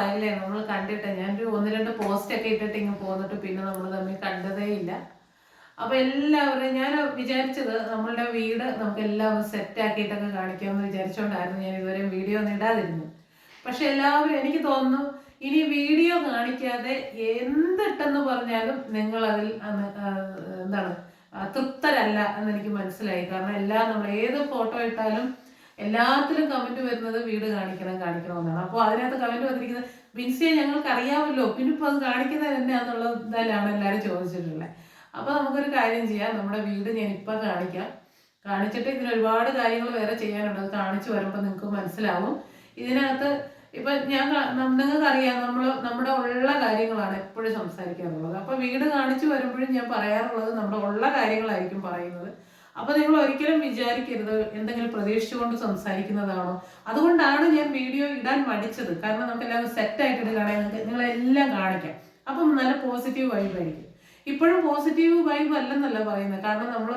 ദിവസമായല്ലേ നമ്മൾ കണ്ടിട്ട് ഞാനൊരു ഒന്ന് രണ്ട് പോസ്റ്റ് ഒക്കെ ഇട്ടിട്ട് ഇങ്ങ് പോന്നിട്ട് പിന്നെ നമ്മൾ തമ്മിൽ കണ്ടതേ ഇല്ല. അപ്പൊ എല്ലാവരും ഞാൻ വിചാരിച്ചത് നമ്മളുടെ വീട് നമുക്ക് എല്ലാം സെറ്റ് ആക്കിയിട്ടൊക്കെ കാണിക്കാമെന്ന് വിചാരിച്ചുകൊണ്ടായിരുന്നു ഞാൻ ഇതുവരെ വീഡിയോ ഒന്നും ഇടാതിരുന്നു പക്ഷെ എല്ലാവരും എനിക്ക് തോന്നുന്നു ഇനി വീഡിയോ കാണിക്കാതെ എന്തിട്ടെന്ന് പറഞ്ഞാലും നിങ്ങൾ അതിൽ എന്താണ് തൃപ്തരല്ല എന്ന് എനിക്ക് മനസ്സിലായി. കാരണം എല്ലാം നമ്മൾ ഏത് ഫോട്ടോ ഇട്ടാലും എല്ലാത്തിലും കമന്റ് വരുന്നത് വീട് കാണിക്കണം കാണിക്കണം എന്നാണ് അപ്പോൾ അതിനകത്ത് കമന്റ് വന്നിരിക്കുന്നത് ബിൻസിയെ ഞങ്ങൾക്ക് അറിയാമല്ലോ പിന്നെ ഇപ്പോൾ അത് കാണിക്കുന്നത് എന്നാന്നുള്ള ഇതിലാണ് എല്ലാവരും ചോദിച്ചിട്ടുള്ളത് അപ്പോൾ നമുക്കൊരു കാര്യം ചെയ്യാം നമ്മുടെ വീട് ഞാൻ ഇപ്പം കാണിക്കാം. കാണിച്ചിട്ട് ഇതിന് ഒരുപാട് കാര്യങ്ങൾ വേറെ ചെയ്യാനുണ്ട് അത് കാണിച്ചു വരുമ്പോൾ നിങ്ങൾക്ക് മനസ്സിലാവും. ഇതിനകത്ത് ഇപ്പൊ ഞാൻ നിങ്ങൾക്ക് അറിയാം നമ്മൾ നമ്മുടെ ഉള്ള കാര്യങ്ങളാണ് എപ്പോഴും സംസാരിക്കാറുള്ളത്. അപ്പൊ വീട് കാണിച്ചു വരുമ്പോഴും ഞാൻ പറയാറുള്ളത് നമ്മുടെ ഉള്ള കാര്യങ്ങളായിരിക്കും പറയുന്നത്. അപ്പൊ നിങ്ങൾ ഒരിക്കലും വിചാരിക്കരുത് എന്തെങ്കിലും പ്രതീക്ഷിച്ചുകൊണ്ട് സംസാരിക്കുന്നതാണോ. അതുകൊണ്ടാണ് ഞാൻ വീഡിയോ ഇടാൻ മടിച്ചത്. കാരണം നമുക്ക് എല്ലാം സെറ്റ് ആയിട്ട് കാണാൻ നിങ്ങളെല്ലാം കാണിക്കാം. അപ്പം നല്ല പോസിറ്റീവ് വൈബ് ആയിരിക്കും. ഇപ്പോഴും പോസിറ്റീവ് വൈബ് അല്ലെന്നല്ല പറയുന്നത്. കാരണം നമ്മൾ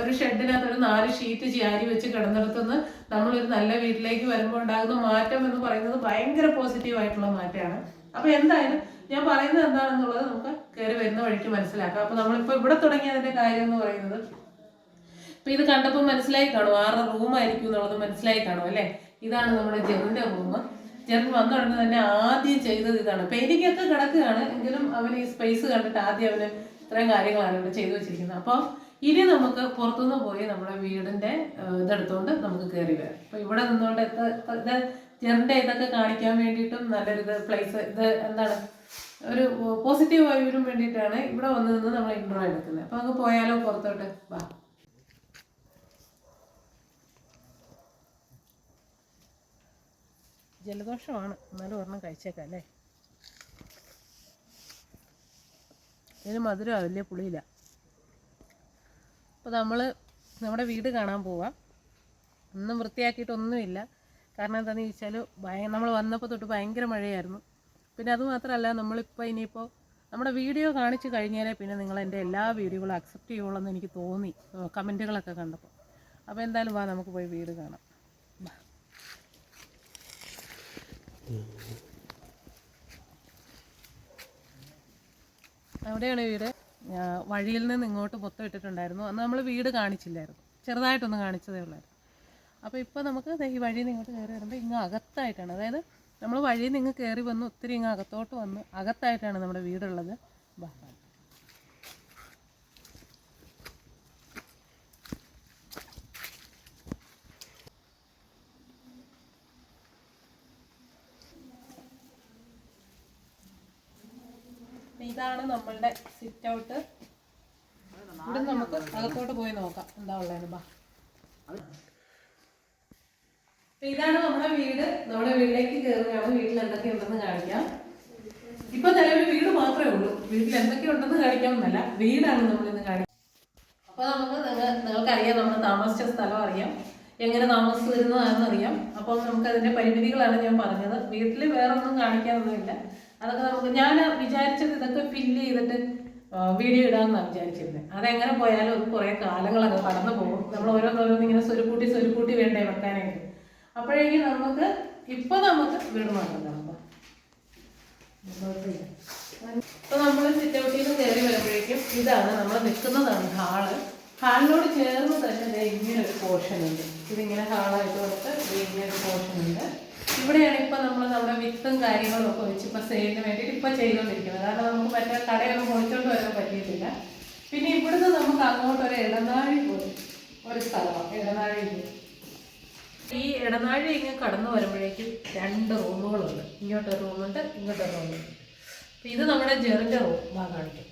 ഒരു ഷെഡിനകത്ത് ഒരു നാല് ഷീറ്റ് ചാരി വെച്ച് കിടന്നിടത്തുനിന്ന് നമ്മളൊരു നല്ല വീട്ടിലേക്ക് വരുമ്പോൾ ഉണ്ടാകുന്ന മാറ്റം എന്ന് പറയുന്നത് ഭയങ്കര പോസിറ്റീവ് ആയിട്ടുള്ള മാറ്റമാണ്. അപ്പൊ എന്തായാലും ഞാൻ പറയുന്നത് എന്താണെന്നുള്ളത് നമുക്ക് കയറി വരുന്ന വഴിക്ക് മനസ്സിലാക്കാം. അപ്പൊ നമ്മളിപ്പോ ഇവിടെ തുടങ്ങിയതിന്റെ കാര്യം എന്ന് പറയുന്നത് ഇപ്പൊ ഇത് കണ്ടപ്പോൾ മനസ്സിലായി കാണും. ആറ് റൂം ആയിരിക്കും എന്നുള്ളത് മനസ്സിലായി കാണും അല്ലേ? ഇതാണ് നമ്മുടെ ജെറിന്റെ റൂം ജെറിൻ വന്ന ഉടനെ തന്നെ ആദ്യം ചെയ്തത് ഇതാണ്. പെയിന്റിംഗ് ഒക്കെ കിടക്കുകയാണ്. എങ്കിലും അവൻ ഈ സ്പേസ് കണ്ടിട്ട് ആദ്യം അവന് ഇത്രയും കാര്യങ്ങളാണ് ഇവിടെ ചെയ്തു വെച്ചിരിക്കുന്നത്. അപ്പോൾ ഇനി നമുക്ക് പുറത്തുനിന്ന് പോയി നമ്മുടെ വീടിന്റെ ഇതെടുത്തുകൊണ്ട് നമുക്ക് കയറി വരാം. അപ്പൊ ഇവിടെ നിന്നുകൊണ്ട് ഇത് ജെറിന്റെ ഇതൊക്കെ കാണിക്കാൻ വേണ്ടിയിട്ടും നല്ലൊരു ഇത് പ്ലേസ് ഇത് എന്താണ്? ഒരു പോസിറ്റീവ് വൈബിനും വേണ്ടിയിട്ടാണ് ഇവിടെ വന്ന് നിന്ന് നമ്മൾ ഇൻട്രോ എടുക്കുന്നത്. അപ്പൊ അങ്ങ് പോയാലോ പുറത്തോട്ട്? വാ. ജലദോഷമാണ്. എന്നാലും ഒരെണ്ണം കഴിച്ചേക്കാം അല്ലേ? ഇതിന് മധുരം വലിയ പുളിയില്ല. അപ്പോൾ നമ്മൾ നമ്മുടെ വീട് കാണാൻ പോവാം. ഒന്നും വൃത്തിയാക്കിയിട്ടൊന്നുമില്ല കാരണം എന്താണെന്ന് ചോദിച്ചാൽ ഭയ നമ്മൾ വന്നപ്പോൾ തൊട്ട് ഭയങ്കര മഴയായിരുന്നു. പിന്നെ അത് മാത്രമല്ല നമ്മളിപ്പോൾ ഇനിയിപ്പോൾ നമ്മുടെ വീഡിയോ കാണിച്ചു കഴിഞ്ഞാലേ പിന്നെ നിങ്ങൾ എന്റെ എല്ലാ വീഡിയോകളും അക്സെപ്റ്റ് ചെയ്യുള്ളൂ എന്ന് എനിക്ക് തോന്നി. കമന്റുകളൊക്കെ കണ്ടപ്പോൾ അപ്പോൾ എന്തായാലും വാ നമുക്ക് പോയി വീട് കാണാം വാ. അവിടെയാണ് വീട്? വഴിയിൽ നിന്ന് ഇങ്ങോട്ട് പൊത്തം ഇട്ടിട്ടുണ്ടായിരുന്നു. അന്ന് നമ്മൾ വീട് കാണിച്ചില്ലായിരുന്നു. ചെറുതായിട്ടൊന്ന് കാണിച്ചതേ ഉള്ളായിരുന്നു. അപ്പോൾ ഇപ്പോൾ നമുക്ക് ഈ വഴിയിൽ നിന്ന് ഇങ്ങോട്ട് കയറി വരുമ്പോൾ ഇങ്ങ് അകത്തായിട്ടാണ്. അതായത് നമ്മൾ വഴിയിൽ നിന്ന് ഇങ്ങ് കയറി വന്ന് ഒത്തിരി ഇങ്ങ് അകത്തോട്ട് വന്ന് അകത്തായിട്ടാണ് നമ്മുടെ വീടുള്ളത്. ബാ. ഇതാണ് നമ്മളുടെ സിറ്റ് ഔട്ട് ഇവിടെ നമുക്ക് അകത്തോട്ട് പോയി നോക്കാം. എന്താ ഉള്ളതെന്ന് ബാ ഇതാണ് നമ്മുടെ വീട്. നമ്മുടെ വീട്ടിലേക്ക് കയറുകയാണ് വീട്ടിൽ എന്തൊക്കെ ഉണ്ടെന്ന് കാണിക്കാം. ഇപ്പൊ നിലവിൽ വീട് മാത്രമേ ഉള്ളൂ. വീട്ടിൽ എന്തൊക്കെ ഉണ്ടെന്ന് കാണിക്കാമെന്നല്ല വീടാണ് നമ്മൾ ഇന്ന് കാണിക്കുന്നത്. അപ്പൊ നമുക്ക് നിങ്ങൾക്ക് അറിയാം നമ്മൾ താമസിച്ച സ്ഥലം അറിയാം. എങ്ങനെ താമസിച്ചു വരുന്നതാണെന്ന് അറിയാം. അപ്പം നമുക്ക് അതിന്റെ പരിമിതികളാണ് ഞാൻ പറഞ്ഞത്. വീട്ടിൽ വേറൊന്നും കാണിക്കാനൊന്നുമില്ല. അതൊക്കെ നമുക്ക് ഞാൻ വിചാരിച്ചത് ഇതൊക്കെ ഫില്ല് ചെയ്തിട്ട് വീഡിയോ ഇടാമെന്നാണ് വിചാരിച്ചിരുന്നത് അതെങ്ങനെ പോയാലും അത് കുറേ കാലങ്ങളൊക്കെ കടന്നു പോകും. നമ്മൾ ഓരോന്നോരോന്ന് ഇങ്ങനെ സ്വരുക്കൂട്ടി സ്വരുക്കൂട്ടി വേണ്ടേ വെക്കാനായിട്ട്. അപ്പോഴേക്കും നമുക്ക് ഇപ്പൊ നമുക്ക് വീട് ഇപ്പൊ നമ്മൾ സിറ്റ് നിന്ന് കയറി വരുമ്പോഴേക്കും ഇതാണ് നമ്മൾ നിൽക്കുന്നതാണ് ഹാൾ. ഹാളിനോട് ചേർന്ന് തന്നെ ഇങ്ങനെ ഒരു പോർഷൻ ഉണ്ട്. ഇതിങ്ങനെ ഹാളായിട്ട് കൊടുത്ത് ഇങ്ങനെ ഒരു പോർഷൻ ഉണ്ട്. നമ്മുടെ വിത്തും കാര്യങ്ങളും ഒക്കെ വെച്ച് ഇപ്പൊ സെയിലിന് വേണ്ടിയിട്ട് ഇപ്പൊ ചെയ്തുകൊണ്ടിരിക്കുന്നത് കാരണം നമുക്ക് മറ്റേ കടയൊന്നും പൊളിച്ചോണ്ട് വരാൻ പറ്റിയിട്ടില്ല. പിന്നെ ഇവിടുന്ന് നമുക്ക് അങ്ങോട്ട് ഒരു ഇടനാഴി പോയി. ഒരു സ്ഥലമാണ് ഇടനാഴി പോയി. ഈ ഇടനാഴി ഇങ്ങനെ കടന്നു വരുമ്പോഴേക്കും രണ്ട് റൂമുകളുണ്ട്. ഇങ്ങോട്ടൊരു റൂമുണ്ട് ഇങ്ങോട്ടൊരു റൂമുണ്ട്. ഇത് നമ്മുടെ ജെറിന്റെ റൂം വാ കാണിക്കും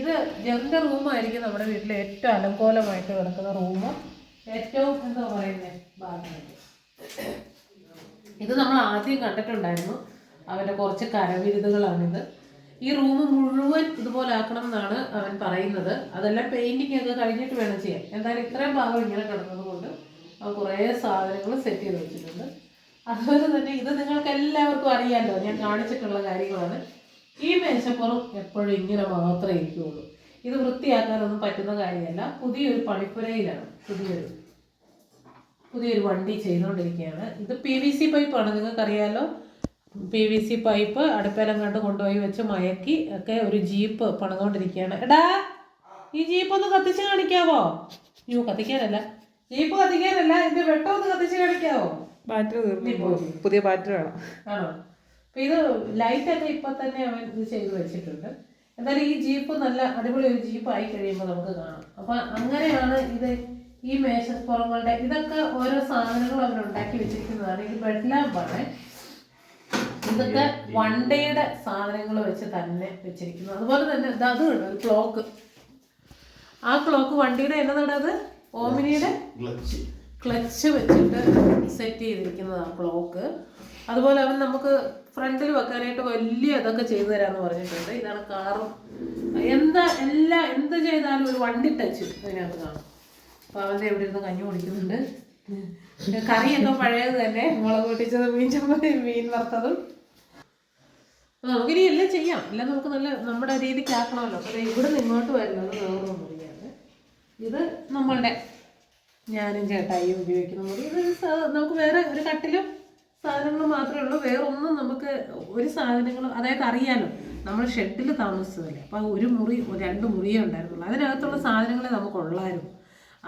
ഇത് ജെറിന്റെ റൂമായിരിക്കും നമ്മുടെ വീട്ടിലെ ഏറ്റവും അലങ്കോലമായിട്ട് കിടക്കുന്ന റൂമ് ഏറ്റവും എന്താ പറയുന്നത് ഭാഗമായിട്ട്. ഇത് നമ്മൾ ആദ്യം കണ്ടിട്ടുണ്ടായിരുന്നു. അവന്റെ കുറച്ച് കരവിരുതുകളാണിത് ഈ റൂം മുഴുവൻ ഇതുപോലെ ആക്കണം എന്നാണ് അവൻ പറയുന്നത്. അതെല്ലാം പെയിന്റിംഗ് ഒക്കെ കഴിഞ്ഞിട്ട് വേണം ചെയ്യാൻ. എന്തായാലും ഇത്രയും ഭാഗം ഇങ്ങനെ കിടന്നത് കൊണ്ട് കുറേ സാധനങ്ങൾ സെറ്റ് ചെയ്ത് വെച്ചിട്ടുണ്ട്. അതുപോലെ തന്നെ ഇത് നിങ്ങൾക്ക് എല്ലാവർക്കും അറിയാമല്ലോ ഞാൻ കാണിച്ചിട്ടുള്ള കാര്യങ്ങളാണ്. ഈ മേശപ്പുറം എപ്പോഴും ഇങ്ങനെ മാത്രമേ ഇരിക്കുകയുള്ളൂ ഇത് വൃത്തിയാക്കാനൊന്നും പറ്റുന്ന കാര്യമല്ല. പുതിയൊരു പണിപ്പുരയിലാണ്. പുതിയൊരു പുതിയൊരു വണ്ടി ചെയ്തുകൊണ്ടിരിക്കുകയാണ്. ഇത് പി വി സി പൈപ്പാണ് നിങ്ങൾക്കറിയാലോ? പി വി സി പൈപ്പ് അടുപ്പേലം കണ്ട് കൊണ്ടുപോയി വെച്ച് മയക്കി ഒക്കെ ഒരു ജീപ്പ് പണിതുകൊണ്ടിരിക്കുകയാണ്. എടാ ഈ ജീപ്പ് ഒന്ന് കത്തിച്ച് കാണിക്കാവോ? യു കത്തിക്കാനല്ല. ജീപ്പ് കത്തിക്കാനല്ല ഇതിന്റെ വെട്ടം ഒന്ന് കത്തിച്ച് കാണിക്കാവോ? ബാറ്ററി തീർന്നു. പുതിയ ബാറ്ററി വേണം. ആണോ? അപ്പൊ ഇത് ലൈറ്റൊക്കെ ഇപ്പൊ തന്നെ അവൻ ഇത് ചെയ്ത് വെച്ചിട്ടുണ്ട്. എന്നാലും ഈ ജീപ്പ് നല്ല അടിപൊളി ഒരു ജീപ്പ് ആയി കഴിയുമ്പോൾ നമുക്ക് കാണാം. അപ്പൊ അങ്ങനെയാണ് ഇത് ഈ മേശപ്പുറങ്ങളുടെ ഇതൊക്കെ ഓരോ സാധനങ്ങൾ അവർ ഉണ്ടാക്കി വെച്ചിരിക്കുന്നതാണ്. ഇത് ബെഡ് ലാമ്പാണ് ഇതൊക്കെ വൺ ഡേയുടെ സാധനങ്ങൾ വെച്ച് തന്നെ വെച്ചിരിക്കുന്നു. അതുപോലെ തന്നെ ഇത് അതുണ്ട് ഒരു ക്ലോക്ക് ആ ക്ലോക്ക് വണ്ടിയുടെ എന്നതാണ് അത് ഓമിനിയുടെ ക്ലച്ച്. വെച്ചിട്ട് സെറ്റ് ചെയ്തിരിക്കുന്നത് ആ ക്ലോക്ക് അതുപോലെ അവൻ നമുക്ക് ഫ്രണ്ടിൽ വെക്കാനായിട്ട് വലിയ ഇതൊക്കെ ചെയ്തു തരാമെന്ന് പറഞ്ഞിട്ടുണ്ട്. ഇതാണ് കാറും എന്താ എല്ലാ എന്ത് ചെയ്താലും ഒരു വണ്ടി ടച്ച് അതിനകത്ത് കാണും. അപ്പോൾ അവന്റെ എവിടെ ഇരുന്ന് കഞ്ഞി കുടിക്കുന്നുണ്ട്. കറിയൊക്കെ പഴയത് തന്നെ. മുളക് പൊട്ടിച്ചത് മീൻ ചമ്മതി മീൻ വറുത്തതും. നമുക്കിനി എല്ലാം ചെയ്യാം. എല്ലാം നമുക്ക് നല്ല നമ്മുടെ രീതിക്ക് ആക്കണമല്ലോ. അപ്പോൾ ഇവിടെ നിന്ന് ഇങ്ങോട്ട് വരുന്നത് വേറൊരു മുറിയാണ്. ഇത് നമ്മളുടെ ഞാനും ചേട്ടായിയും ഉപയോഗിക്കുന്ന മുറി. ഇത് നമുക്ക് വേറെ ഒരു കട്ടിലും സാധനങ്ങളും മാത്രമേ ഉള്ളൂ. വേറെ ഒന്നും നമുക്ക് ഒരു സാധനങ്ങളും അതായത് അറിയാലോ നമ്മൾ ഷെഡിൽ താമസിച്ചതല്ലേ. അപ്പോൾ ഒരു മുറി രണ്ട് മുറിയേ ഉണ്ടായിരുന്നുള്ളൂ. അതിനകത്തുള്ള സാധനങ്ങളെ നമുക്ക് ഉള്ളായിരുന്നു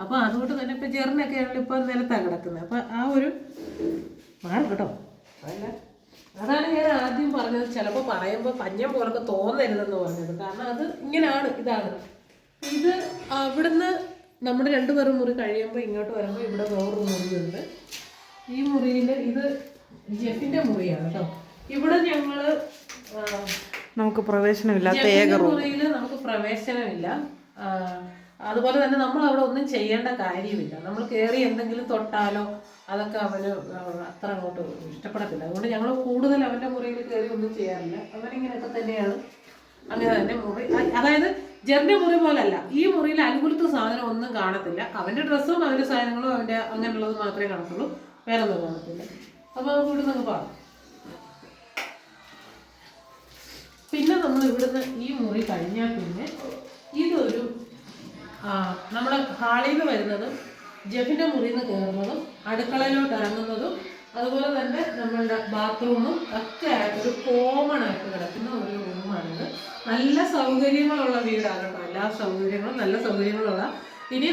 അപ്പോൾ അതുകൊണ്ട് തന്നെ ഇപ്പോൾ ജെറിനൊക്കെ ആണെങ്കിൽ ഇപ്പോൾ നിലത്താണ് കിടക്കുന്നത്. അപ്പോൾ ആ ഒരു മാറും കേട്ടോ. അതല്ല അതാണ് ഞാൻ ആദ്യം പറഞ്ഞത്. ചിലപ്പോൾ പറയുമ്പോൾ പഞ്ഞം പോലൊക്കെ തോന്നരുതെന്ന് പറഞ്ഞത്. കാരണം അത് ഇങ്ങനെയാണ് ഇതാണ്. ഇത് അവിടുന്ന് നമ്മുടെ രണ്ടുപേരും മുറി കഴിയുമ്പോൾ ഇങ്ങോട്ട് വരുമ്പോൾ ഇവിടെ വേറൊരു മുറിയുണ്ട്. ഈ മുറിയിൽ ഇത് ജെഫിന്റെ മുറിയാണ് കേട്ടോ. ഇവിടെ ഞങ്ങൾ നമുക്ക് പ്രവേശനമില്ല മുറിയിൽ നമുക്ക് പ്രവേശനമില്ല. ആ, അതുപോലെ തന്നെ നമ്മൾ അവിടെ ഒന്നും ചെയ്യേണ്ട കാര്യമില്ല. നമ്മൾ കയറി എന്തെങ്കിലും തൊട്ടാലോ അതൊക്കെ അവന് അത്ര അങ്ങോട്ട് ഇഷ്ടപ്പെടത്തില്ല. അതുകൊണ്ട് ഞങ്ങൾ കൂടുതൽ അവന്റെ മുറിയിൽ കയറി ഒന്നും ചെയ്യാറില്ല. അവനിങ്ങനെയൊക്കെ തന്നെയാണ്. അങ്ങനെ തന്നെ മുറി അതായത് ജെറിന്റെ മുറി പോലല്ല. ഈ മുറിയിൽ അനുകൂലത്ത് സാധനം ഒന്നും കാണത്തില്ല. അവന്റെ ഡ്രസ്സും അവന്റെ സാധനങ്ങളും അവന്റെ അങ്ങനെയുള്ളത് മാത്രമേ കാണത്തുള്ളൂ. വേറെ ഒന്നും കാണത്തില്ല. അപ്പോൾ നമുക്ക് ഇവിടെ നിന്ന് പോകാം. പിന്നെ നമ്മൾ ഇവിടുന്ന് ഈ മുറി കഴിഞ്ഞാൽ പിന്നെ ഇതൊരു ആ, നമ്മുടെ ഹാളിൽ നിന്ന് വരുന്നതും ജെഫിന്റെ മുറിയിൽ നിന്ന് കയറുന്നതും അടുക്കളയിലോട്ട് ഇറങ്ങുന്നതും അതുപോലെ തന്നെ നമ്മളുടെ ബാത്റൂമും ഒക്കെ ഒരു കോമൺ ആയിട്ട് കിടക്കുന്ന ഒരു റൂമാണിത് നല്ല സൗകര്യങ്ങളുള്ള വീടാണ് കേട്ടോ. എല്ലാ സൗകര്യങ്ങളും നല്ല സൗകര്യങ്ങളുള്ള. ഇനി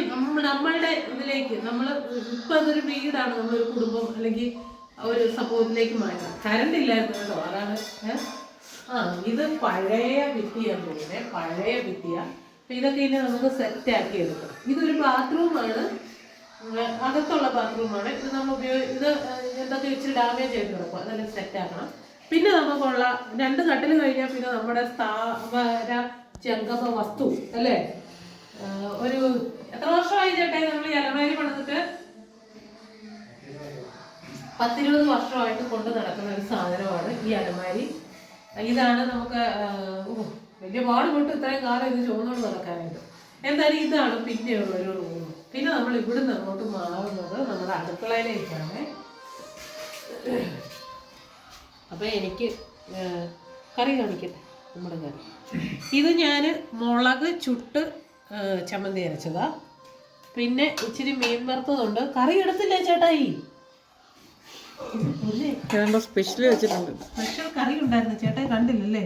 നമ്മളുടെ ഇതിലേക്ക് നമ്മൾ ഇപ്പം അതൊരു വീടാണ്. നമ്മളൊരു കുടുംബം അല്ലെങ്കിൽ ഒരു സംഭവത്തിലേക്ക് മാറ്റാം. കറണ്ട് ഇല്ലായിരുന്നു കേട്ടോ. അതാണ് ആ ഇത് പഴയ ഭിത്തിയാണ് തോന്നുന്നത് പഴയ ഭിത്തിയ. ഇതൊക്കെ ഇനി നമുക്ക് സെറ്റ് ആക്കി എടുക്കാം. ഇതൊരു ബാത്റൂമാണ് അകത്തുള്ള ബാത്റൂമാണ് ഇത് നമ്മൾ ഉപയോഗി ഇത് എന്തൊക്കെ ഇച്ചിരി ഡാമേജ് ചെയ്ത് കിടക്കും അതെല്ലാം സെറ്റ് ആക്കണം. പിന്നെ നമുക്കുള്ള രണ്ട് കട്ടിൽ കഴിഞ്ഞാൽ പിന്നെ നമ്മുടെ സ്ഥാപന ജംഗമ വസ്തു അല്ലേ? ഒരു എത്ര വർഷമായി ചേട്ടെ നമ്മൾ അലമാരി പണിതിട്ട്? പത്തിരുപത് വർഷമായിട്ട് കൊണ്ടു നടക്കുന്ന ഒരു സാധനമാണ് ഈ അലമാരി. ഇതാണ് നമുക്ക് ആ, പാട് വലിയ പാടുപെട്ട് ഇത്രയും കാലം ഇത് ചുവന്നോട് നടക്കാനായിട്ട്. എന്തായാലും ഇതാണ് പിന്നെയുള്ള ഒരു റൂം പിന്നെ നമ്മൾ ഇവിടുന്ന് അങ്ങോട്ട് മാറുന്നത് നമ്മുടെ അടുക്കളയിലേക്കാണ്. അപ്പം എനിക്ക് കറി കാണിക്കട്ടെ നമ്മുടെ കറി. ഇത് ഞാൻ മുളക് ചുട്ട് ചമ്മന്തി അരച്ചതാ. പിന്നെ ഇച്ചിരി മീൻ വറുത്തതുണ്ട്. കറി എടുത്തില്ലേ ചേട്ടായി? സ്പെഷ്യൽ വെച്ചിട്ടുണ്ട്? സ്പെഷ്യൽ കറി ഉണ്ടായിരുന്നു. ചേട്ടായി കണ്ടില്ലല്ലേ?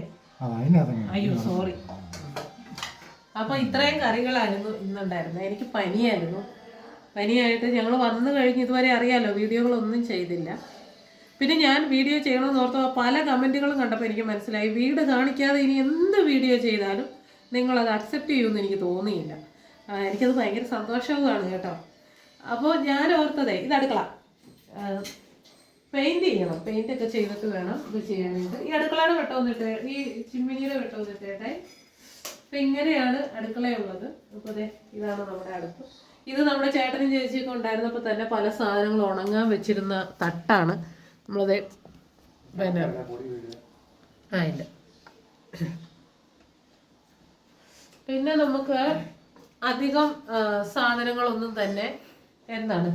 അയ്യോ സോറി അപ്പൊ ഇത്രയും കറികളായിരുന്നു ഇന്നുണ്ടായിരുന്നു എനിക്ക് പനിയായിരുന്നു. പനിയായിട്ട് ഞങ്ങൾ വന്നു കഴിഞ്ഞ് ഇതുവരെ അറിയാലോ വീഡിയോകളൊന്നും ചെയ്തില്ല. പിന്നെ ഞാൻ വീഡിയോ ചെയ്യണമെന്ന് ഓർത്തോ പല കമന്റുകളും കണ്ടപ്പോൾ എനിക്ക് മനസ്സിലായി. വീട് കാണിക്കാതെ ഇനി എന്ത് വീഡിയോ ചെയ്താലും നിങ്ങളത് അക്സെപ്റ്റ് ചെയ്യുമെന്ന് എനിക്ക് തോന്നിയില്ല. എനിക്കത് ഭയങ്കര സന്തോഷവുമാണ് കേട്ടോ. അപ്പോൾ ഞാൻ ഓർത്തതേ ഇത് അടുക്കള. പെയിന്റ് ചെയ്യണം. പെയിന്റ് ഒക്കെ ചെയ്തിട്ട് വേണം ഇത് ചെയ്യാനായിട്ട് ഈ അടുക്കളയുടെ വെട്ടം വന്നിട്ട് ഈ ചിമ്മിനിയുടെ വെട്ടം വന്നിട്ടേട്ടെ അപ്പൊ ഇങ്ങനെയാണ് അടുക്കളയുള്ളത്. അപ്പൊ അതെ ഇതാണ് നമ്മുടെ അടുപ്പ്. ഇത് നമ്മുടെ ചേട്ടനും ചേച്ചിയൊക്കെ ഉണ്ടായിരുന്നപ്പോൾ തന്നെ പല സാധനങ്ങളും ഉണങ്ങാൻ വെച്ചിരുന്ന തട്ടാണ്. നമ്മളത് പിന്നെ ആ ഇല്ല. പിന്നെ നമുക്ക് അധികം സാധനങ്ങളൊന്നും തന്നെ എന്താണ്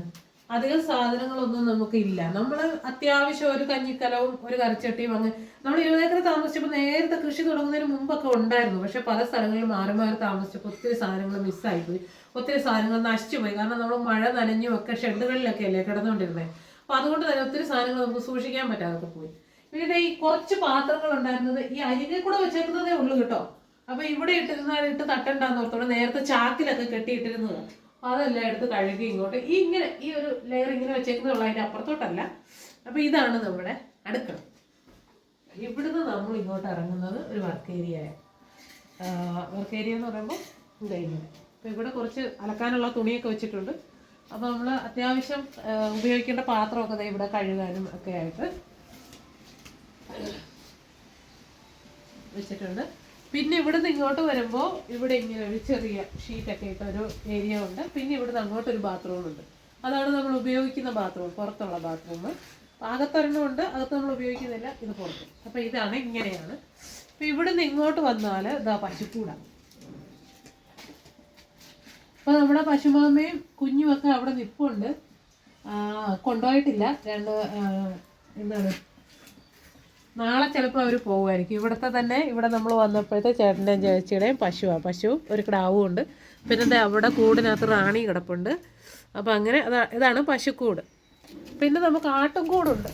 അധികം സാധനങ്ങളൊന്നും നമുക്ക് ഇല്ല നമ്മൾ അത്യാവശ്യം ഒരു കഞ്ഞിക്കലവും ഒരു കറിച്ചട്ടിയും അങ്ങ് നമ്മൾ ഇരുപതേക്കർ താമസിച്ചപ്പോൾ നേരത്തെ കൃഷി തുടങ്ങുന്നതിന് മുമ്പൊക്കെ ഉണ്ടായിരുന്നു. പക്ഷെ പല സ്ഥലങ്ങളിൽ മാറി മാറി താമസിച്ചപ്പോൾ ഒത്തിരി സാധനങ്ങൾ മിസ്സായിപ്പോയി. ഒത്തിരി സാധനങ്ങൾ നശിച്ചു പോയി കാരണം നമ്മൾ മഴ നനഞ്ഞും ഒക്കെ ഷെഡുകളിലൊക്കെ അല്ലേ കിടന്നുകൊണ്ടിരുന്നത് അപ്പോൾ അതുകൊണ്ട് തന്നെ ഒത്തിരി സാധനങ്ങൾ നമുക്ക് സൂക്ഷിക്കാൻ പറ്റാതൊക്കെ പോയി. പിന്നെ ഈ കുറച്ച് പാത്രങ്ങൾ ഉണ്ടായിരുന്നത് ഈ അരികെ കൂടെ വെച്ചേക്കുന്നതേ ഉള്ളു കേട്ടോ. അപ്പൊ ഇവിടെ ഇട്ടിരുന്നാൽ ഇട്ട് തട്ടണ്ടെന്ന് ഓർത്തോടെ നേരത്തെ ചാക്കിലൊക്കെ കെട്ടിയിട്ടിരുന്നത്. അതെല്ലാം എടുത്ത് കഴുകി ഇങ്ങോട്ട് ഈ ഇങ്ങനെ ഈ ഒരു ലെയർ ഇങ്ങനെ വെച്ചേക്കുന്നുള്ള അതിന്റെ അപ്പുറത്തോട്ടല്ല. അപ്പോൾ ഇതാണ് നമ്മുടെ അടുക്കള. ഇവിടുന്ന് നമ്മൾ ഇങ്ങോട്ട് ഇറങ്ങുന്നത് ഒരു വർക്ക് ഏരിയ വർക്ക് ഏരിയ എന്ന് പറയുമ്പോൾ ഇതാ ഇങ്ങനെ. അപ്പോൾ ഇവിടെ കുറച്ച് അലക്കാനുള്ള തുണിയൊക്കെ വെച്ചിട്ടുണ്ട്. അപ്പോൾ നമ്മൾ അത്യാവശ്യം ഉപയോഗിക്കേണ്ട പാത്രമൊക്കെ ഇവിടെ കഴുകാനും ഒക്കെ ആയിട്ട് വെച്ചിട്ടുണ്ട്. പിന്നെ ഇവിടുന്ന് ഇങ്ങോട്ട് വരുമ്പോൾ ഇവിടെ ഇങ്ങനെ ഒരു ചെറിയ ഷീറ്റൊക്കെ ഇട്ട ഒരു ഏരിയ ഉണ്ട്. പിന്നെ ഇവിടുന്ന് അങ്ങോട്ട് ഒരു ബാത്റൂം ഉണ്ട്. അതാണ് നമ്മൾ ഉപയോഗിക്കുന്ന ബാത്റൂം പുറത്തുള്ള ബാത്റൂം അകത്തൊരെണ്ണം ഉണ്ട് അകത്ത് നമ്മൾ ഉപയോഗിക്കുന്നില്ല ഇത് പുറത്ത്. അപ്പോൾ ഇതാണ് ഇങ്ങനെയാണ്. അപ്പോൾ ഇവിടുന്ന് ഇങ്ങോട്ട് വന്നാൽ ഇതാ പശുക്കൂടാണ് അപ്പോൾ നമ്മുടെ പശുമാമയും കുഞ്ഞുമൊക്കെ അവിടെ നിപ്പുണ്ട്. കൊണ്ടുപോയിട്ടില്ല. രണ്ട് എന്താണ്? നാളെ ചിലപ്പോൾ അവർ പോകുമായിരിക്കും. ഇവിടുത്തെ തന്നെ ഇവിടെ നമ്മൾ വന്നപ്പോഴത്തെ ചേട്ടന്റെയും ചേച്ചിയുടെയും പശുവാണ് പശു ഒരു കിടാവും ഉണ്ട് പിന്നെ അവിടെ കൂടിനകത്ത് റാണി കിടപ്പുണ്ട്. അപ്പോൾ അങ്ങനെ ഇതാണ് പശുക്കൂട്. പിന്നെ നമുക്ക് ആട്ടുംകൂടുണ്ട്.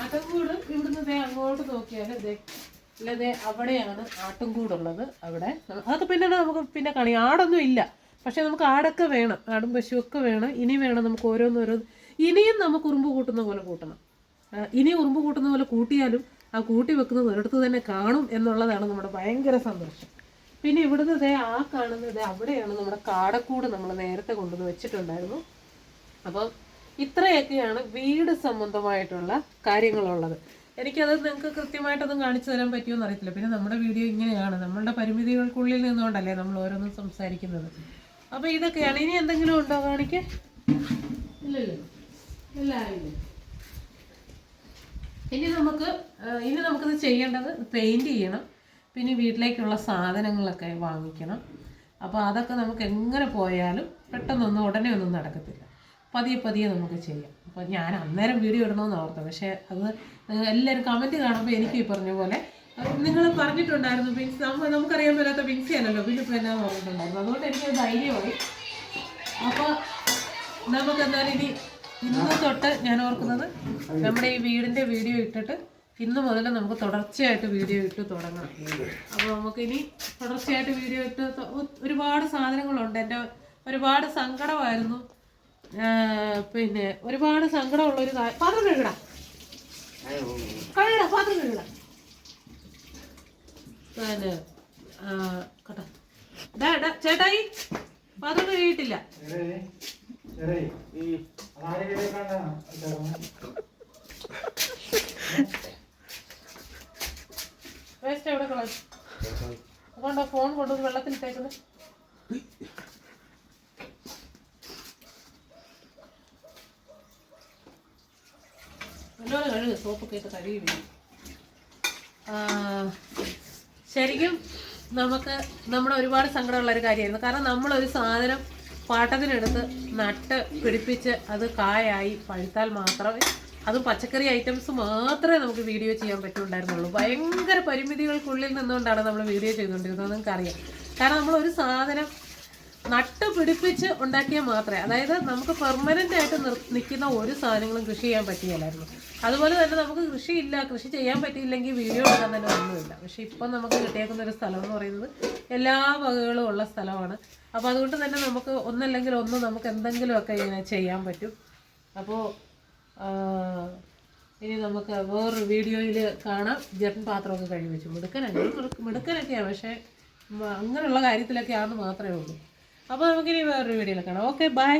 ആട്ടുംകൂട് ഇവിടുന്ന് ദേ അങ്ങോട്ട് നോക്കിയാൽ ദേ ഇല്ല ദേ അവിടെയാണ് ആട്ടുംകൂടുള്ളത് അവിടെ. അതൊക്കെ പിന്നെ നമുക്ക് പിന്നെ കണി ആടൊന്നും ഇല്ല. പക്ഷേ നമുക്ക് ആടൊക്കെ വേണം ആടും പശുവൊക്കെ വേണം ഇനി വേണം നമുക്ക് ഓരോന്നോരോ ഇനിയും നമുക്ക് ഉറുമ്പ് കൂട്ടുന്ന പോലെ കൂട്ടണം. ഇനി ഉറുമ്പ് കൂട്ടുന്ന പോലെ കൂട്ടിയാലും ആ കൂട്ടി വെക്കുന്നത് ഒരിടത്ത് തന്നെ കാണും എന്നുള്ളതാണ് നമ്മുടെ ഭയങ്കര സന്തോഷം. പിന്നെ ഇവിടുന്ന് ഇതേ ആ കാണുന്നത് അവിടെയാണ് നമ്മുടെ കാടക്കൂട് നമ്മൾ നേരത്തെ കൊണ്ടുവന്ന് വെച്ചിട്ടുണ്ടായിരുന്നു. അപ്പം ഇത്രയൊക്കെയാണ് വീട് സംബന്ധമായിട്ടുള്ള കാര്യങ്ങളുള്ളത്. എനിക്കത് നിങ്ങൾക്ക് കൃത്യമായിട്ടൊന്നും കാണിച്ചു തരാൻ പറ്റുമെന്ന് അറിയത്തില്ല. പിന്നെ നമ്മുടെ വീഡിയോ ഇങ്ങനെയാണ്. നമ്മളുടെ പരിമിതികൾക്കുള്ളിൽ നിന്നുകൊണ്ടല്ലേ നമ്മൾ ഓരോന്നും സംസാരിക്കുന്നത്. അപ്പോൾ ഇതൊക്കെയാണ്. ഇനി എന്തെങ്കിലും ഉണ്ടോ കാണിക്കേ? ഇല്ലല്ലോ ഇല്ല. ഇല്ല ഇനി നമുക്ക് ഇനി നമുക്കിത് ചെയ്യേണ്ടത് പെയിന്റ് ചെയ്യണം. പിന്നെ വീട്ടിലേക്കുള്ള സാധനങ്ങളൊക്കെ വാങ്ങിക്കണം. അപ്പോൾ അതൊക്കെ നമുക്ക് എങ്ങനെ പോയാലും പെട്ടെന്നൊന്നും ഉടനെ ഒന്നും നടക്കത്തില്ല. പതിയെ പതിയെ നമുക്ക് ചെയ്യാം. അപ്പോൾ ഞാൻ അന്നേരം വീഡിയോ ഇടണമെന്ന് ഓർത്തു. പക്ഷേ അത് എല്ലാവരും കമന്റ് കാണുമ്പോൾ എനിക്ക് ഈ പറഞ്ഞ പോലെ നിങ്ങൾ പറഞ്ഞിട്ടുണ്ടായിരുന്നു പിൻസ് നമ്മൾ നമുക്കറിയാൻ പറ്റാത്ത പിൻസി അല്ലല്ലോ പിന്നെ എന്നാന്ന് പറഞ്ഞിട്ടുണ്ടായിരുന്നു? അതുകൊണ്ട് എനിക്ക് ധൈര്യമായി. അപ്പോൾ നമുക്ക് എന്തായാലും ഇനി ഇന്ന് തൊട്ട് ഞാൻ ഓർക്കുന്നത് നമ്മുടെ ഈ വീടിന്റെ വീഡിയോ ഇട്ടിട്ട് ഇന്ന് മുതൽ നമുക്ക് തുടർച്ചയായിട്ട് വീഡിയോ ഇട്ട് തുടങ്ങണം അപ്പോൾ നമുക്കിനി തുടർച്ചയായിട്ട് വീഡിയോ ഇട്ട് ഒരുപാട് സാധനങ്ങളുണ്ട്. എന്റെ ഒരുപാട് സങ്കടമായിരുന്നു. പിന്നെ ഒരുപാട് സങ്കടമുള്ള ഒരു പാത്രം കഴുകടാ. കഴുകടാ പാത്രം കഴുകടാ. പിന്നെ കേട്ടോ. ചേട്ടായി പാത്രം കഴുകിയിട്ടില്ല. എവിടെ കളഞ്ഞു? ഫോൺ കൊണ്ടുവന്ന് വെള്ളത്തിൽ ഇട്ടേക്കുന്നത്? നല്ലോണം ശരിക്കും നമുക്ക് നമ്മുടെ ഒരുപാട് സങ്കടമുള്ള ഒരു കാര്യമായിരുന്നു. കാരണം നമ്മളൊരു സാധനം പാട്ടത്തിനെടുത്ത് നട്ട് പിടിപ്പിച്ച് അത് കായായി. പഴുത്താൽ മാത്രമേ അതും പച്ചക്കറി ഐറ്റംസ് മാത്രമേ നമുക്ക് വീഡിയോ ചെയ്യാൻ പറ്റുന്നുണ്ടായിരുന്നുള്ളൂ. ഭയങ്കര പരിമിതികൾക്കുള്ളിൽ നിന്നുകൊണ്ടാണ് നമ്മൾ വീഡിയോ ചെയ്തുകൊണ്ടിരുന്നത് നിങ്ങൾക്കറിയാം കാരണം നമ്മൾ ഒരു സാധനം നട്ട് പിടിപ്പിച്ച് ഉണ്ടാക്കിയാൽ മാത്രമേ അതായത് നമുക്ക് പെർമനന്റ് ആയിട്ട് നിൽക്കുന്ന ഒരു സാധനങ്ങളും കൃഷി ചെയ്യാൻ പറ്റിയില്ലായിരുന്നു. അതുപോലെ തന്നെ നമുക്ക് കൃഷി ഇല്ല കൃഷി ചെയ്യാൻ പറ്റിയില്ലെങ്കിൽ വീഡിയോ എടുക്കാൻ തന്നെ ഒന്നുമില്ല. പക്ഷെ ഇപ്പം നമുക്ക് കിട്ടിയേക്കുന്ന ഒരു സ്ഥലം എന്ന് പറയുന്നത് എല്ലാ വകകളും ഉള്ള സ്ഥലമാണ്. അപ്പോൾ അതുകൊണ്ട് തന്നെ നമുക്ക് ഒന്നല്ലെങ്കിൽ ഒന്ന് നമുക്ക് എന്തെങ്കിലുമൊക്കെ ഇങ്ങനെ ചെയ്യാൻ പറ്റും. അപ്പോൾ ഇനി നമുക്ക് വേറൊരു വീഡിയോയിൽ കാണാം. ജെർൺ പാത്രമൊക്കെ കഴിവച്ചു വെച്ചു. മിടുക്കനല്ല മിടുക്കനൊക്കെയാണ് പക്ഷേ അങ്ങനെയുള്ള കാര്യത്തിലൊക്കെയാണെന്ന് മാത്രമേ ഉള്ളൂ. അപ്പോൾ നമുക്കിനി വേറൊരു വീഡിയോയിൽ കാണാം. Okay bye